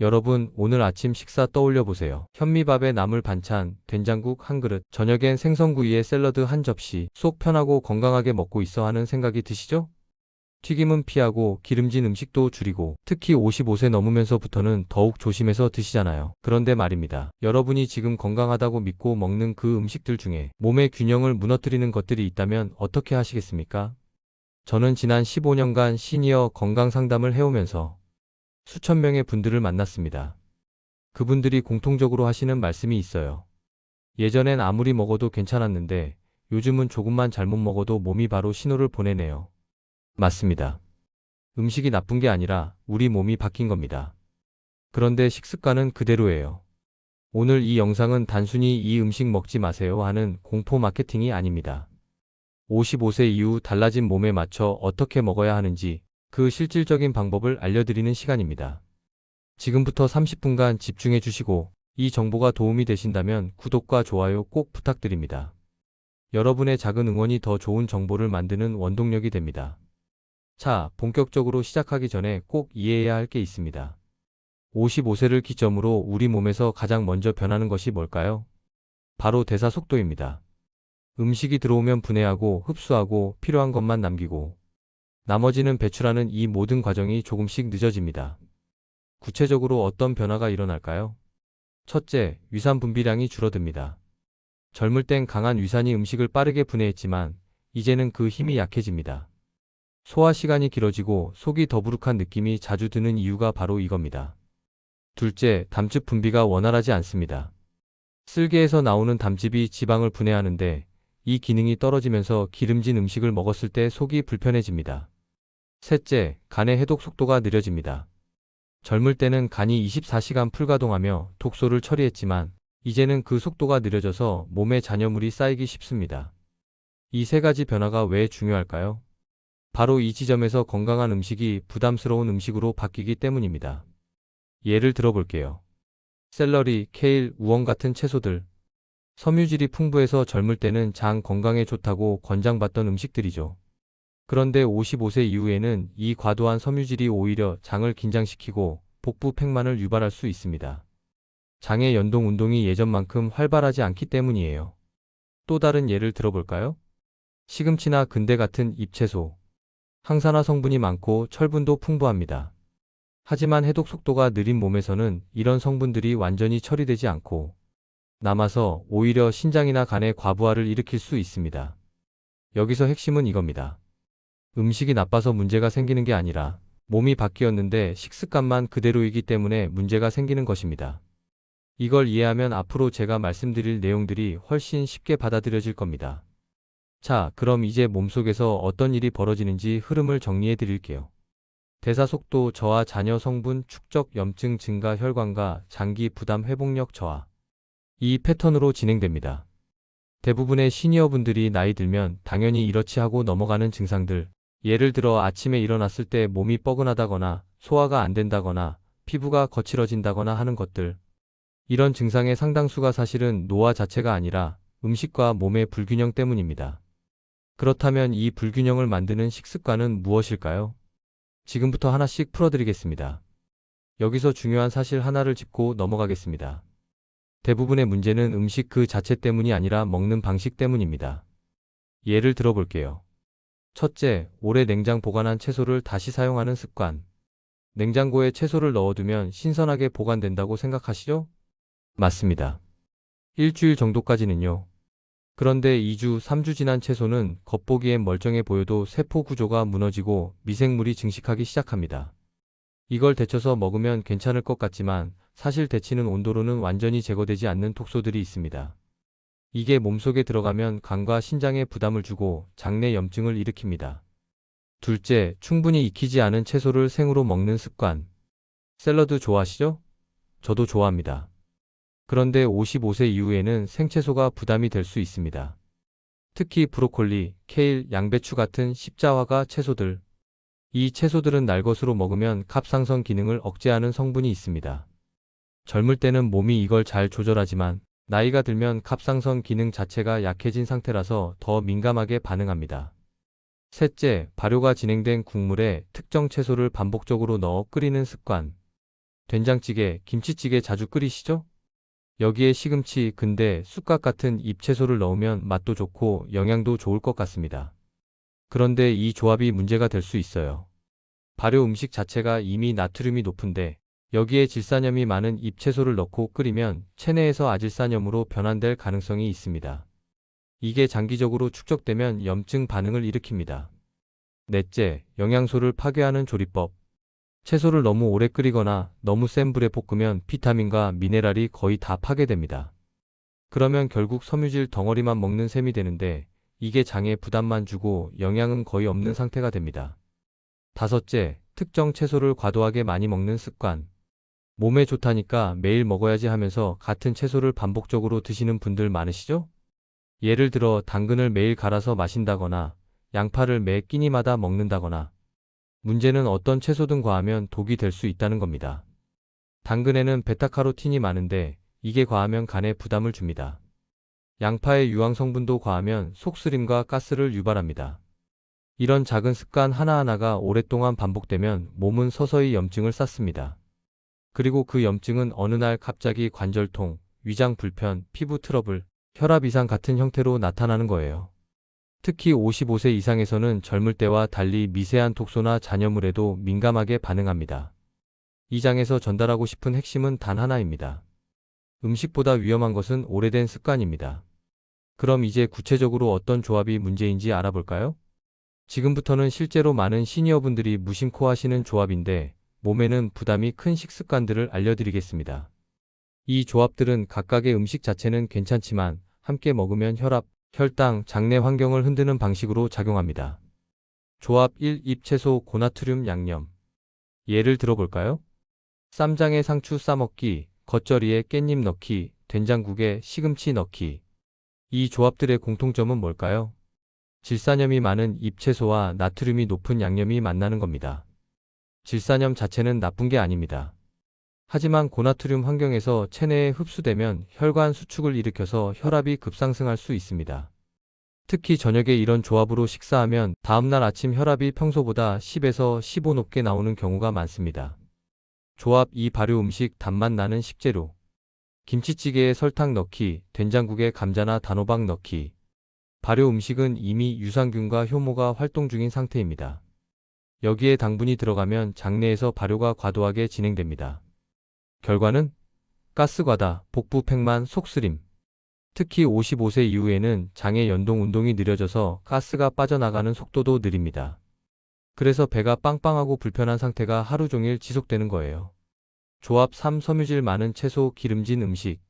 여러분, 오늘 아침 식사 떠올려 보세요. 현미밥에 나물 반찬, 된장국 한 그릇, 저녁엔 생선구이에 샐러드 한 접시, 속 편하고 건강하게 먹고 있어 하는 생각이 드시죠? 튀김은 피하고 기름진 음식도 줄이고 특히 55세 넘으면서부터는 더욱 조심해서 드시잖아요. 그런데 말입니다. 여러분이 지금 건강하다고 믿고 먹는 그 음식들 중에 몸의 균형을 무너뜨리는 것들이 있다면 어떻게 하시겠습니까? 저는 지난 15년간 시니어 건강 상담을 해오면서 수천 명의 분들을 만났습니다. 그분들이 공통적으로 하시는 말씀이 있어요. 예전엔 아무리 먹어도 괜찮았는데 요즘은 조금만 잘못 먹어도 몸이 바로 신호를 보내네요. 맞습니다. 음식이 나쁜 게 아니라 우리 몸이 바뀐 겁니다. 그런데 식습관은 그대로예요. 오늘 이 영상은 단순히 이 음식 먹지 마세요 하는 공포 마케팅이 아닙니다. 55세 이후 달라진 몸에 맞춰 어떻게 먹어야 하는지 그 실질적인 방법을 알려드리는 시간입니다. 지금부터 30분간 집중해 주시고 이 정보가 도움이 되신다면 구독과 좋아요 꼭 부탁드립니다. 여러분의 작은 응원이 더 좋은 정보를 만드는 원동력이 됩니다. 자, 본격적으로 시작하기 전에 꼭 이해해야 할 게 있습니다. 55세를 기점으로 우리 몸에서 가장 먼저 변하는 것이 뭘까요? 바로 대사 속도입니다. 음식이 들어오면 분해하고 흡수하고 필요한 것만 남기고 나머지는 배출하는 이 모든 과정이 조금씩 늦어집니다. 구체적으로 어떤 변화가 일어날까요? 첫째, 위산 분비량이 줄어듭니다. 젊을 땐 강한 위산이 음식을 빠르게 분해했지만 이제는 그 힘이 약해집니다. 소화 시간이 길어지고 속이 더부룩한 느낌이 자주 드는 이유가 바로 이겁니다. 둘째, 담즙 분비가 원활하지 않습니다. 쓸개에서 나오는 담즙이 지방을 분해하는데 이 기능이 떨어지면서 기름진 음식을 먹었을 때 속이 불편해집니다. 셋째, 간의 해독 속도가 느려집니다. 젊을 때는 간이 24시간 풀가동하며 독소를 처리했지만 이제는 그 속도가 느려져서 몸에 잔여물이 쌓이기 쉽습니다. 이 세 가지 변화가 왜 중요할까요? 바로 이 지점에서 건강한 음식이 부담스러운 음식으로 바뀌기 때문입니다. 예를 들어 볼게요. 샐러리, 케일, 우엉 같은 채소들. 섬유질이 풍부해서 젊을 때는 장 건강에 좋다고 권장받던 음식들이죠. 그런데 55세 이후에는 이 과도한 섬유질이 오히려 장을 긴장시키고 복부 팽만을 유발할 수 있습니다. 장의 연동 운동이 예전만큼 활발하지 않기 때문이에요. 또 다른 예를 들어볼까요? 시금치나 근대 같은 잎채소. 항산화 성분이 많고 철분도 풍부합니다. 하지만 해독 속도가 느린 몸에서는 이런 성분들이 완전히 처리되지 않고 남아서 오히려 신장이나 간에 과부하를 일으킬 수 있습니다. 여기서 핵심은 이겁니다. 음식이 나빠서 문제가 생기는 게 아니라 몸이 바뀌었는데 식습관만 그대로이기 때문에 문제가 생기는 것입니다. 이걸 이해하면 앞으로 제가 말씀드릴 내용들이 훨씬 쉽게 받아들여질 겁니다. 자, 그럼 이제 몸속에서 어떤 일이 벌어지는지 흐름을 정리해 드릴게요. 대사 속도 저하, 잔여 성분 축적, 염증 증가, 혈관과 장기 부담 회복력 저하. 이 패턴으로 진행됩니다. 대부분의 시니어분들이 나이 들면 당연히 이렇지 하고 넘어가는 증상들. 예를 들어 아침에 일어났을 때 몸이 뻐근하다거나 소화가 안 된다거나 피부가 거칠어진다거나 하는 것들. 이런 증상의 상당수가 사실은 노화 자체가 아니라 음식과 몸의 불균형 때문입니다. 그렇다면 이 불균형을 만드는 식습관은 무엇일까요? 지금부터 하나씩 풀어드리겠습니다. 여기서 중요한 사실 하나를 짚고 넘어가겠습니다. 대부분의 문제는 음식 그 자체 때문이 아니라 먹는 방식 때문입니다. 예를 들어 볼게요. 첫째, 오래 냉장 보관한 채소를 다시 사용하는 습관. 냉장고에 채소를 넣어두면 신선하게 보관된다고 생각하시죠? 맞습니다. 일주일 정도까지는요. 그런데 2주, 3주 지난 채소는 겉보기엔 멀쩡해 보여도 세포 구조가 무너지고 미생물이 증식하기 시작합니다. 이걸 데쳐서 먹으면 괜찮을 것 같지만 사실 데치는 온도로는 완전히 제거되지 않는 독소들이 있습니다. 이게 몸속에 들어가면 간과 신장에 부담을 주고 장내 염증을 일으킵니다. 둘째, 충분히 익히지 않은 채소를 생으로 먹는 습관. 샐러드 좋아하시죠? 저도 좋아합니다. 그런데 55세 이후에는 생채소가 부담이 될 수 있습니다. 특히 브로콜리, 케일, 양배추 같은 십자화가 채소들. 이 채소들은 날것으로 먹으면 갑상선 기능을 억제하는 성분이 있습니다. 젊을 때는 몸이 이걸 잘 조절하지만 나이가 들면 갑상선 기능 자체가 약해진 상태라서 더 민감하게 반응합니다. 셋째, 발효가 진행된 국물에 특정 채소를 반복적으로 넣어 끓이는 습관. 된장찌개, 김치찌개 자주 끓이시죠? 여기에 시금치, 근대, 쑥갓 같은 잎채소를 넣으면 맛도 좋고 영양도 좋을 것 같습니다. 그런데 이 조합이 문제가 될 수 있어요. 발효 음식 자체가 이미 나트륨이 높은데 여기에 질산염이 많은 잎채소를 넣고 끓이면 체내에서 아질산염으로 변환될 가능성이 있습니다. 이게 장기적으로 축적되면 염증 반응을 일으킵니다. 넷째, 영양소를 파괴하는 조리법. 채소를 너무 오래 끓이거나 너무 센 불에 볶으면 비타민과 미네랄이 거의 다 파괴됩니다. 그러면 결국 섬유질 덩어리만 먹는 셈이 되는데 이게 장에 부담만 주고 영양은 거의 없는 상태가 됩니다. 다섯째, 특정 채소를 과도하게 많이 먹는 습관. 몸에 좋다니까 매일 먹어야지 하면서 같은 채소를 반복적으로 드시는 분들 많으시죠? 예를 들어 당근을 매일 갈아서 마신다거나 양파를 매 끼니마다 먹는다거나 문제는 어떤 채소든 과하면 독이 될 수 있다는 겁니다. 당근에는 베타카로틴이 많은데 이게 과하면 간에 부담을 줍니다. 양파의 유황 성분도 과하면 속쓰림과 가스를 유발합니다. 이런 작은 습관 하나하나가 오랫동안 반복되면 몸은 서서히 염증을 쌓습니다. 그리고 그 염증은 어느 날 갑자기 관절통, 위장 불편, 피부 트러블, 혈압 이상 같은 형태로 나타나는 거예요. 특히 55세 이상에서는 젊을 때와 달리 미세한 독소나 잔여물에도 민감하게 반응합니다. 이 장에서 전달하고 싶은 핵심은 단 하나입니다. 음식보다 위험한 것은 오래된 습관입니다. 그럼 이제 구체적으로 어떤 조합이 문제인지 알아볼까요? 지금부터는 실제로 많은 시니어분들이 무심코 하시는 조합인데 몸에는 부담이 큰 식습관들을 알려드리겠습니다. 이 조합들은 각각의 음식 자체는 괜찮지만 함께 먹으면 혈압, 혈당, 장내 환경을 흔드는 방식으로 작용합니다. 조합 1. 잎채소 고나트륨 양념 예를 들어볼까요? 쌈장에 상추 싸먹기, 겉절이에 깻잎 넣기, 된장국에 시금치 넣기. 이 조합들의 공통점은 뭘까요? 질산염이 많은 잎채소와 나트륨이 높은 양념이 만나는 겁니다. 질산염 자체는 나쁜 게 아닙니다. 하지만 고나트륨 환경에서 체내에 흡수되면 혈관 수축을 일으켜서 혈압이 급상승할 수 있습니다. 특히 저녁에 이런 조합으로 식사하면 다음날 아침 혈압이 평소보다 10에서 15 높게 나오는 경우가 많습니다. 조합 2 발효 음식 단맛 나는 식재료 김치찌개에 설탕 넣기, 된장국에 감자나 단호박 넣기 발효 음식은 이미 유산균과 효모가 활동 중인 상태입니다. 여기에 당분이 들어가면 장내에서 발효가 과도하게 진행됩니다. 결과는 가스과다, 복부 팽만, 속쓰림. 특히 55세 이후에는 장의 연동 운동이 느려져서 가스가 빠져나가는 속도도 느립니다. 그래서 배가 빵빵하고 불편한 상태가 하루 종일 지속되는 거예요. 조합 3 섬유질 많은 채소 기름진 음식.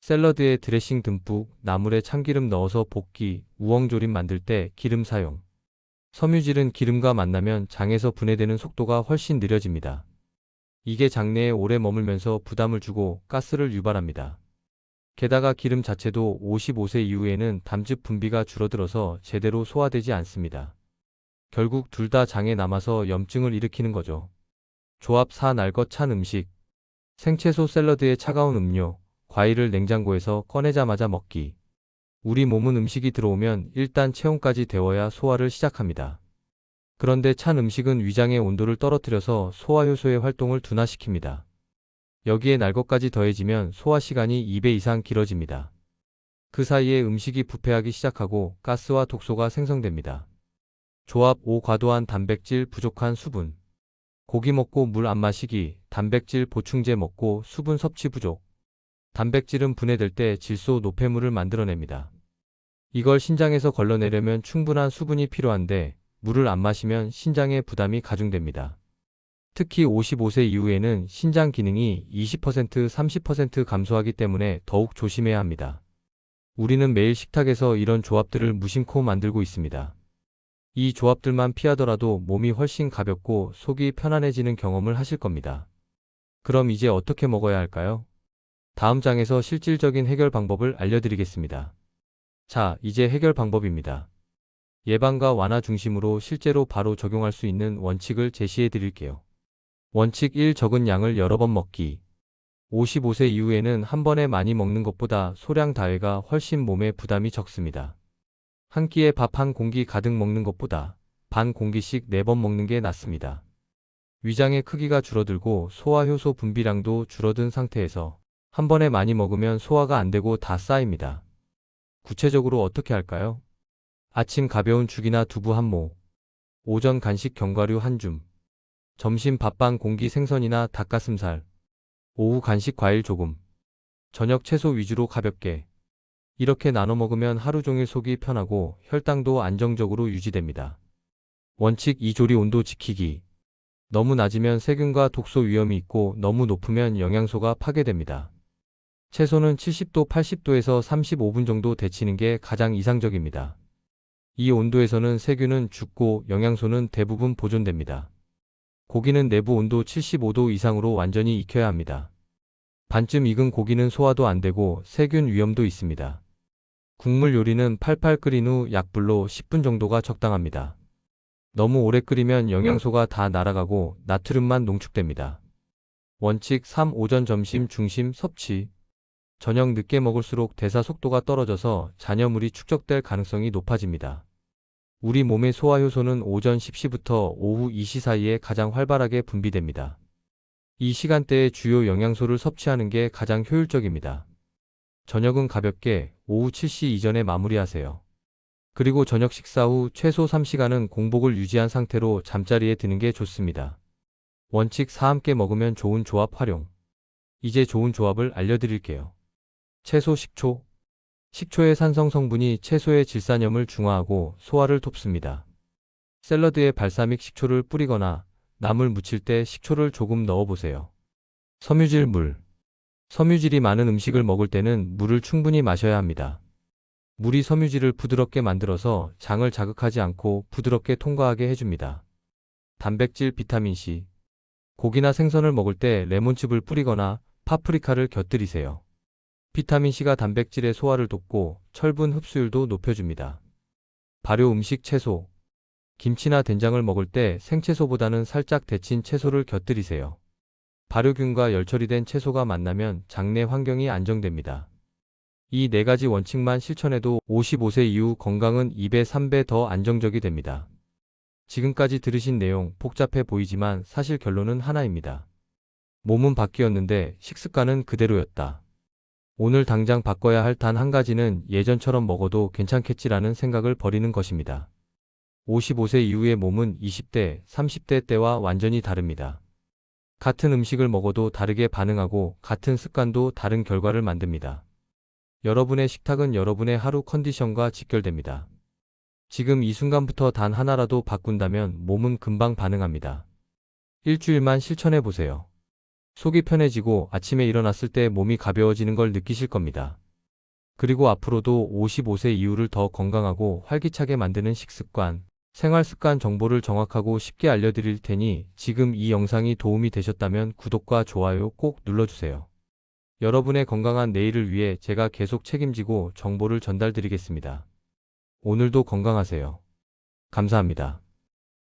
샐러드에 드레싱 듬뿍, 나물에 참기름 넣어서 볶기, 우엉조림 만들 때 기름 사용. 섬유질은 기름과 만나면 장에서 분해되는 속도가 훨씬 느려집니다. 이게 장내에 오래 머물면서 부담을 주고 가스를 유발합니다. 게다가 기름 자체도 55세 이후에는 담즙 분비가 줄어들어서 제대로 소화되지 않습니다. 결국 둘 다 장에 남아서 염증을 일으키는 거죠. 조합 4 날것 찬 음식. 생채소 샐러드에 차가운 음료, 과일을 냉장고에서 꺼내자마자 먹기. 우리 몸은 음식이 들어오면 일단 체온까지 데워야 소화를 시작합니다. 그런데 찬 음식은 위장의 온도를 떨어뜨려서 소화효소의 활동을 둔화시킵니다. 여기에 날 것까지 더해지면 소화 시간이 2배 이상 길어집니다. 그 사이에 음식이 부패하기 시작하고 가스와 독소가 생성됩니다. 조합 5 과도한 단백질 부족한 수분 고기 먹고 물 안 마시기, 단백질 보충제 먹고 수분 섭취 부족. 단백질은 분해될 때 질소 노폐물을 만들어냅니다. 이걸 신장에서 걸러내려면 충분한 수분이 필요한데 물을 안 마시면 신장의 부담이 가중됩니다. 특히 55세 이후에는 신장 기능이 20% 30% 감소하기 때문에 더욱 조심해야 합니다. 우리는 매일 식탁에서 이런 조합들을 무심코 만들고 있습니다. 이 조합들만 피하더라도 몸이 훨씬 가볍고 속이 편안해지는 경험을 하실 겁니다. 그럼 이제 어떻게 먹어야 할까요? 다음 장에서 실질적인 해결 방법을 알려드리겠습니다. 자, 이제 해결 방법입니다. 예방과 완화 중심으로 실제로 바로 적용할 수 있는 원칙을 제시해 드릴게요. 원칙 1. 적은 양을 여러 번 먹기. 55세 이후에는 한 번에 많이 먹는 것보다 소량 다회가 훨씬 몸에 부담이 적습니다. 한 끼에 밥 한 공기 가득 먹는 것보다 반 공기씩 4번 먹는 게 낫습니다. 위장의 크기가 줄어들고 소화 효소 분비량도 줄어든 상태에서 한 번에 많이 먹으면 소화가 안 되고 다 쌓입니다. 구체적으로 어떻게 할까요? 아침 가벼운 죽이나 두부 한 모, 오전 간식 견과류 한 줌, 점심 밥반 공기 생선이나 닭가슴살, 오후 간식 과일 조금, 저녁 채소 위주로 가볍게. 이렇게 나눠 먹으면 하루 종일 속이 편하고 혈당도 안정적으로 유지됩니다. 원칙 2조리 온도 지키기. 너무 낮으면 세균과 독소 위험이 있고 너무 높으면 영양소가 파괴됩니다. 채소는 70도 80도에서 35분 정도 데치는 게 가장 이상적입니다. 이 온도에서는 세균은 죽고 영양소는 대부분 보존됩니다. 고기는 내부 온도 75도 이상으로 완전히 익혀야 합니다. 반쯤 익은 고기는 소화도 안 되고 세균 위험도 있습니다. 국물 요리는 팔팔 끓인 후 약불로 10분 정도가 적당합니다. 너무 오래 끓이면 영양소가 다 날아가고 나트륨만 농축됩니다. 원칙 3. 오전 점심 중심 섭취 저녁 늦게 먹을수록 대사 속도가 떨어져서 잔여물이 축적될 가능성이 높아집니다. 우리 몸의 소화 효소는 오전 10시부터 오후 2시 사이에 가장 활발하게 분비됩니다. 이 시간대에 주요 영양소를 섭취하는 게 가장 효율적입니다. 저녁은 가볍게 오후 7시 이전에 마무리하세요. 그리고 저녁 식사 후 최소 3시간은 공복을 유지한 상태로 잠자리에 드는 게 좋습니다. 원칙 4 함께 먹으면 좋은 조합 활용. 이제 좋은 조합을 알려드릴게요. 채소 식초. 식초의 산성 성분이 채소의 질산염을 중화하고 소화를 돕습니다. 샐러드에 발사믹 식초를 뿌리거나 나물 무칠 때 식초를 조금 넣어보세요. 섬유질 물. 섬유질이 많은 음식을 먹을 때는 물을 충분히 마셔야 합니다. 물이 섬유질을 부드럽게 만들어서 장을 자극하지 않고 부드럽게 통과하게 해줍니다. 단백질 비타민C. 고기나 생선을 먹을 때 레몬즙을 뿌리거나 파프리카를 곁들이세요. 비타민C가 단백질의 소화를 돕고 철분 흡수율도 높여줍니다. 발효 음식 채소. 김치나 된장을 먹을 때 생채소보다는 살짝 데친 채소를 곁들이세요. 발효균과 열처리 된 채소가 만나면 장내 환경이 안정됩니다. 이 네 가지 원칙만 실천해도 55세 이후 건강은 2배, 3배 더 안정적이 됩니다. 지금까지 들으신 내용 복잡해 보이지만 사실 결론은 하나입니다. 몸은 바뀌었는데 식습관은 그대로였다. 오늘 당장 바꿔야 할 단 한 가지는 예전처럼 먹어도 괜찮겠지라는 생각을 버리는 것입니다. 55세 이후의 몸은 20대, 30대 때와 완전히 다릅니다. 같은 음식을 먹어도 다르게 반응하고 같은 습관도 다른 결과를 만듭니다. 여러분의 식탁은 여러분의 하루 컨디션과 직결됩니다. 지금 이 순간부터 단 하나라도 바꾼다면 몸은 금방 반응합니다. 일주일만 실천해 보세요. 속이 편해지고 아침에 일어났을 때 몸이 가벼워지는 걸 느끼실 겁니다. 그리고 앞으로도 55세 이후를 더 건강하고 활기차게 만드는 식습관, 생활습관 정보를 정확하고 쉽게 알려드릴 테니 지금 이 영상이 도움이 되셨다면 구독과 좋아요 꼭 눌러주세요. 여러분의 건강한 내일을 위해 제가 계속 책임지고 정보를 전달드리겠습니다. 오늘도 건강하세요. 감사합니다.